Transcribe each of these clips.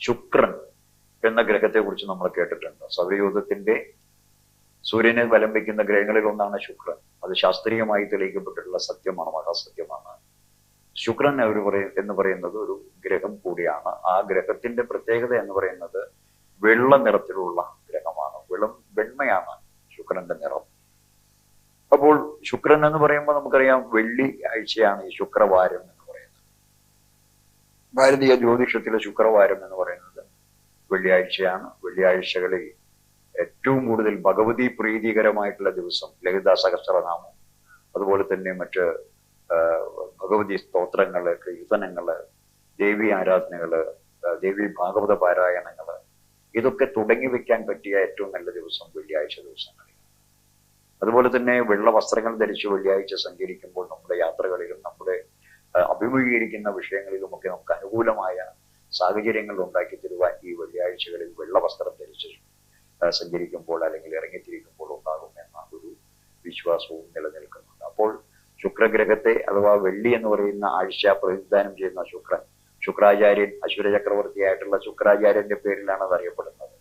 ശുക്രൻ എന്ന ഗ്രഹത്തെ കുറിച്ച് നമ്മൾ കേട്ടിട്ടുണ്ട്. സൗരയൂഥത്തിന്റെ സൂര്യനെ വലം വയ്ക്കുന്ന ഗ്രഹങ്ങളിൽ ഒന്നാണ് ശുക്രൻ. അത് ശാസ്ത്രീയമായി തെളിയിക്കപ്പെട്ടിട്ടുള്ള സത്യമാണ് മഹാസത്യമാണ്. ശുക്രൻ അവർ പറയും എന്ന് പറയുന്നത് ഒരു ഗ്രഹം കൂടിയാണ്. ആ ഗ്രഹത്തിന്റെ പ്രത്യേകത എന്ന് പറയുന്നത് വെള്ള നിറത്തിലുള്ള ഗ്രഹമാണ്. വെളും വെണ്മയാണ് ശുക്രന്റെ നിറം. അപ്പോൾ ശുക്രൻ എന്ന് പറയുമ്പോൾ നമുക്കറിയാം വെള്ളി ആഴ്ചയാണ് ഈ ശുക്രവാരം ഭാരതീയ ജ്യോതിഷത്തിലെ ശുക്രവാരം എന്ന് പറയുന്നത് വെള്ളിയാഴ്ചയാണ്. വെള്ളിയാഴ്ചകളിൽ ഏറ്റവും കൂടുതൽ ഭഗവതി പ്രീതികരമായിട്ടുള്ള ദിവസം ലളിതാ സഹസ്രനാമം. അതുപോലെ തന്നെ മറ്റ് ഭഗവതി സ്തോത്രങ്ങൾ കീർത്തനങ്ങൾ ദേവി ആരാധനകൾ ദേവി ഭാഗവത പാരായണങ്ങൾ ഇതൊക്കെ തുടങ്ങി വെക്കാൻ പറ്റിയ ഏറ്റവും നല്ല ദിവസം വെള്ളിയാഴ്ച ദിവസങ്ങളിലാണ് അതുപോലെ തന്നെ വെള്ള വസ്ത്രങ്ങൾ ധരിച്ച് വെള്ളിയാഴ്ച സഞ്ചരിക്കുമ്പോൾ നമ്മുടെ യാത്രകളിലും നമ്മുടെ അഭിമുഖീകരിക്കുന്ന വിഷയങ്ങളിലുമൊക്കെ നമുക്ക് അനുകൂലമായ സാഹചര്യങ്ങൾ ഉണ്ടാക്കി തരുവാൻ ഈ വെള്ളിയാഴ്ചകളിൽ വെള്ള വസ്ത്രം ധരിച്ച് സഞ്ചരിക്കുമ്പോൾ അല്ലെങ്കിൽ ഇറങ്ങിത്തിരിക്കുമ്പോൾ ഉണ്ടാകും എന്ന ഒരു വിശ്വാസവും നിലനിൽക്കുന്നുണ്ട്. അപ്പോൾ ശുക്രഗ്രഹത്തെ അഥവാ വെള്ളി എന്ന് പറയുന്ന ആഴ്ച പ്രതിനിധാനം ചെയ്യുന്ന ശുക്രൻ ശുക്രാചാര്യൻ അശ്വര ചക്രവർത്തിയായിട്ടുള്ള ശുക്രാചാര്യന്റെ പേരിലാണ് അത് അറിയപ്പെടുന്നത്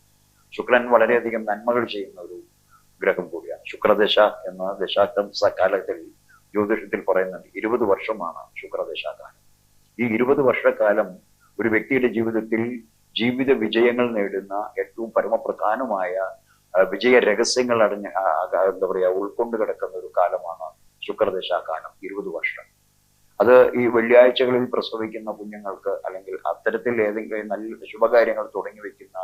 ശുക്രൻ വളരെയധികം നന്മകൾ ചെയ്യുന്ന ഒരു ഗ്രഹം കൂടിയാണ്. ശുക്രദശ എന്ന ദശാംശ കാലത്തിൽ ജ്യോതിഷത്തിൽ പറയുന്നുണ്ട് ഇരുപത് വർഷമാണ് ശുക്രദശാകാലം ഈ ഇരുപത് വർഷക്കാലം ഒരു വ്യക്തിയുടെ ജീവിതത്തിൽ ജീവിത വിജയങ്ങൾ നേടുന്ന ഏറ്റവും പരമപ്രധാനമായ വിജയ രഹസ്യങ്ങൾ അടഞ്ഞ എന്താ പറയാ ഉൾക്കൊണ്ട് കിടക്കുന്ന ഒരു കാലമാണ് ശുക്രദശാകാലം ഇരുപത് വർഷം. അത് ഈ വെള്ളിയാഴ്ചകളിൽ പ്രസവിക്കുന്ന കുഞ്ഞുങ്ങൾക്ക് അല്ലെങ്കിൽ അത്തരത്തിൽ ഏതെങ്കിലും നല്ല ശുഭകാര്യങ്ങൾ തുടങ്ങി വെക്കുന്ന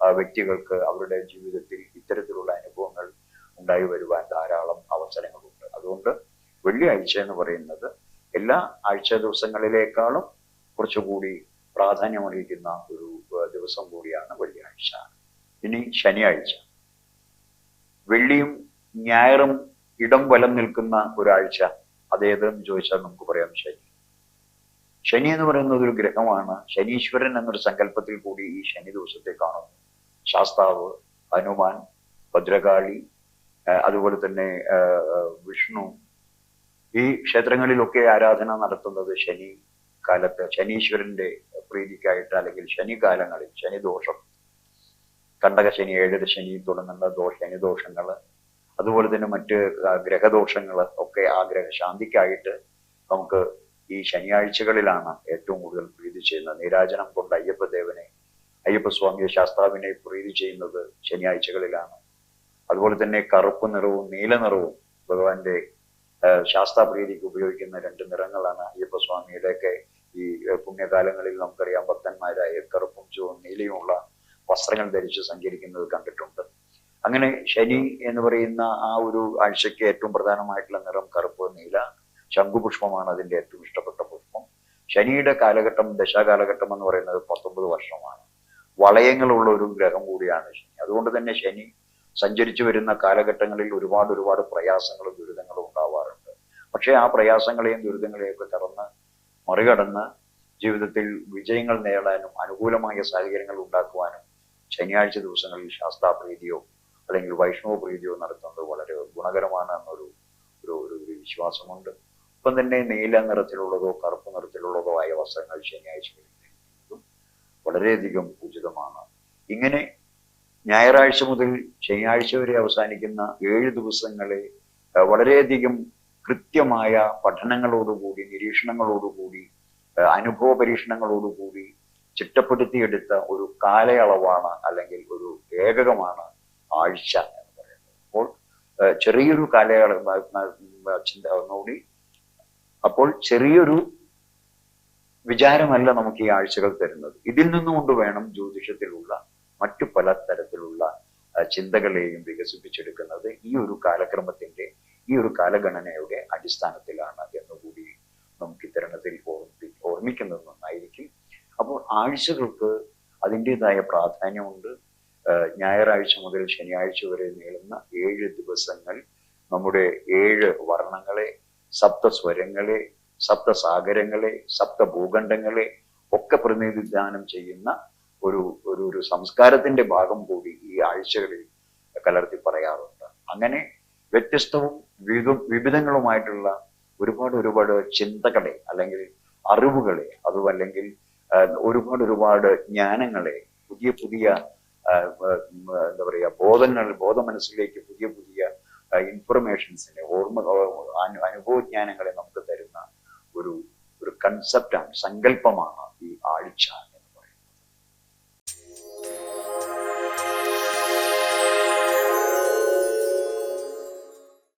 വ്യക്തികൾക്ക് അവരുടെ ജീവിതത്തിൽ ഇത്തരത്തിലുള്ള അനുഭവങ്ങൾ ഉണ്ടായി വരുവാൻ ധാരാളം വെള്ളിയാഴ്ച എന്ന് പറയുന്നത് എല്ലാ ആഴ്ച ദിവസങ്ങളിലേക്കാളും കുറച്ചുകൂടി പ്രാധാന്യമറിയിക്കുന്ന ഒരു ദിവസം കൂടിയാണ് വെള്ളിയാഴ്ച. ഇനി ശനിയാഴ്ച. വെള്ളിയും ഞായറും ഇടം വലം നിൽക്കുന്ന ഒരാഴ്ച അതേതെന്ന് ചോദിച്ചാൽ നമുക്ക് പറയാം ശനി. ശനി എന്ന് പറയുന്നത് ഒരു ഗ്രഹമാണ്. ശനീശ്വരൻ എന്നൊരു സങ്കല്പത്തിൽ കൂടി ഈ ശനി ദിവസത്തെ കാണുന്നു. ശാസ്താവ് ഹനുമാൻ ഭദ്രകാളി അതുപോലെ തന്നെ വിഷ്ണു ഈ ക്ഷേത്രങ്ങളിലൊക്കെ ആരാധന നടത്തുന്നത് ശനി കാലത്ത് ശനീശ്വരന്റെ പ്രീതിക്കായിട്ട് അല്ലെങ്കിൽ ശനി കാലങ്ങളിൽ ശനി ദോഷം കണ്ടക ശനി ഏഴര ശനി തുടങ്ങുന്ന ദോഷ ശനി ദോഷങ്ങൾ അതുപോലെ തന്നെ മറ്റ് ഗ്രഹദോഷങ്ങൾ ഒക്കെ ആ ഗ്രഹശാന്തിക്കായിട്ട് നമുക്ക് ഈ ശനിയാഴ്ചകളിലാണ് ഏറ്റവും കൂടുതൽ പ്രീതി ചെയ്യുന്നത്. നീരാജനം കൊണ്ട് അയ്യപ്പദേവനെ അയ്യപ്പസ്വാമിയെ ശാസ്താവിനെ പ്രീതി ചെയ്യുന്നത് ശനിയാഴ്ചകളിലാണ്. അതുപോലെ തന്നെ കറുപ്പ് നിറവും നീല നിറവും ഭഗവാന്റെ ശാസ്താപ്രീതിക്ക് ഉപയോഗിക്കുന്ന രണ്ട് നിറങ്ങളാണ് അയ്യപ്പസ്വാമിയുടെയൊക്കെ ഈ ആ, പുണ്യകാലങ്ങളിൽ നമുക്കറിയാം ഭക്തന്മാരായ കറുപ്പും ചുവും നീലയുമുള്ള വസ്ത്രങ്ങൾ ധരിച്ച് സഞ്ചരിക്കുന്നത് കണ്ടിട്ടുണ്ട്. അങ്ങനെ ശനി എന്ന് പറയുന്ന ആ ഒരു ആഴ്ചയ്ക്ക് ഏറ്റവും പ്രധാനമായിട്ടുള്ള നിറം കറുപ്പ് നീല ശംഖുപുഷ്പമാണ് അതിന്റെ ഏറ്റവും ഇഷ്ടപ്പെട്ട പുഷ്പം. ശനിയുടെ കാലഘട്ടം ദശാകാലഘട്ടം എന്ന് പറയുന്നത് പത്തൊമ്പത് വർഷമാണ്. വളയങ്ങളുള്ള ഒരു ഗ്രഹം കൂടിയാണ് ശനി. അതുകൊണ്ട് തന്നെ ശനി സഞ്ചരിച്ചു വരുന്ന കാലഘട്ടങ്ങളിൽ ഒരുപാട് ഒരുപാട് പ്രയാസങ്ങളും ദുരിതങ്ങളും പക്ഷേ ആ പ്രയാസങ്ങളെയും ദുരിതങ്ങളെയും ഒക്കെ കടന്ന് മറികടന്ന് ജീവിതത്തിൽ വിജയങ്ങൾ നേടാനും അനുകൂലമായ സാഹചര്യങ്ങൾ ഉണ്ടാക്കുവാനും ശനിയാഴ്ച ദിവസങ്ങളിൽ ശാസ്താപ്രീതിയോ അല്ലെങ്കിൽ വൈഷ്ണവ പ്രീതിയോ നടത്തുന്നത് വളരെ ഗുണകരമാണ് എന്നൊരു ഒരു ഒരു വിശ്വാസമുണ്ട്. ഒപ്പം തന്നെ നീല നിറത്തിലുള്ളതോ കറുപ്പ് നിറത്തിലുള്ളതോ ആയ വസ്ത്രങ്ങൾ ധരിക്കുന്നതും വളരെയധികം ഉചിതമാണ്. ഇങ്ങനെ ഞായറാഴ്ച മുതൽ ശനിയാഴ്ച വരെ അവസാനിക്കുന്ന ഏഴ് ദിവസങ്ങളെ വളരെയധികം കൃത്യമായ പഠനങ്ങളോടുകൂടി നിരീക്ഷണങ്ങളോടുകൂടി അനുഭവ പരീക്ഷണങ്ങളോടുകൂടി ചിട്ടപ്പെടുത്തിയെടുത്ത ഒരു കാലയളവാണ് അല്ലെങ്കിൽ ഒരു ഏകകമാണ് ആഴ്ച എന്ന് പറയുന്നത്. അപ്പോൾ ചെറിയൊരു കാലയളവ് ചിന്ത ഒന്നുകൂടി. അപ്പോൾ ചെറിയൊരു വിചാരമല്ല നമുക്ക് ഈ ആഴ്ചകൾ തരുന്നത്. ഇതിൽ നിന്നുകൊണ്ട് വേണം ജ്യോതിഷത്തിലുള്ള മറ്റു പല തരത്തിലുള്ള ചിന്തകളെയും വികസിപ്പിച്ചെടുക്കുന്നത് ഈ ഒരു കാലക്രമത്തിന്റെ ഈ ഒരു കാലഗണനയുടെ അടിസ്ഥാനത്തിലാണ് എന്നുകൂടി നമുക്ക് ഇത്തരണത്തിൽ ഓർമ്മി ഓർമ്മിക്കുന്നത് നന്നായിരിക്കും. അപ്പോൾ ആഴ്ചകൾക്ക് അതിന്റെതായ പ്രാധാന്യമുണ്ട്. ഞായറാഴ്ച മുതൽ ശനിയാഴ്ച വരെ നീളുന്ന ഏഴ് ദിവസങ്ങൾ നമ്മുടെ ഏഴ് വർണങ്ങളെ സപ്തസ്വരങ്ങളെ സപ്തസാഗരങ്ങളെ സപ്തഭൂഖണ്ഡങ്ങളെ ഒക്കെ പ്രതിനിധാനം ചെയ്യുന്ന ഒരു ഒരു ഒരു സംസ്കാരത്തിന്റെ ഭാഗം കൂടി ഈ ആഴ്ചകളിൽ കലർത്തി പറയാറുണ്ട്. അങ്ങനെ വ്യത്യസ്തവും വിവിധങ്ങളുമായിട്ടുള്ള ഒരുപാട് ഒരുപാട് ചിന്തകളെ അല്ലെങ്കിൽ അറിവുകളെ അതും അല്ലെങ്കിൽ ഒരുപാട് ഒരുപാട് ജ്ഞാനങ്ങളെ പുതിയ പുതിയ എന്താ പറയുക ബോധങ്ങൾ ബോധ മനസ്സിലേക്ക് പുതിയ പുതിയ ഇൻഫർമേഷൻസിനെ ഓർമ്മ അനു- അനുഭവജ്ഞാനങ്ങളെ നമുക്ക് തരുന്ന ഒരു ഒരു കൺസെപ്റ്റാണ് സങ്കല്പമാണ് ഈ ആഴ്ച.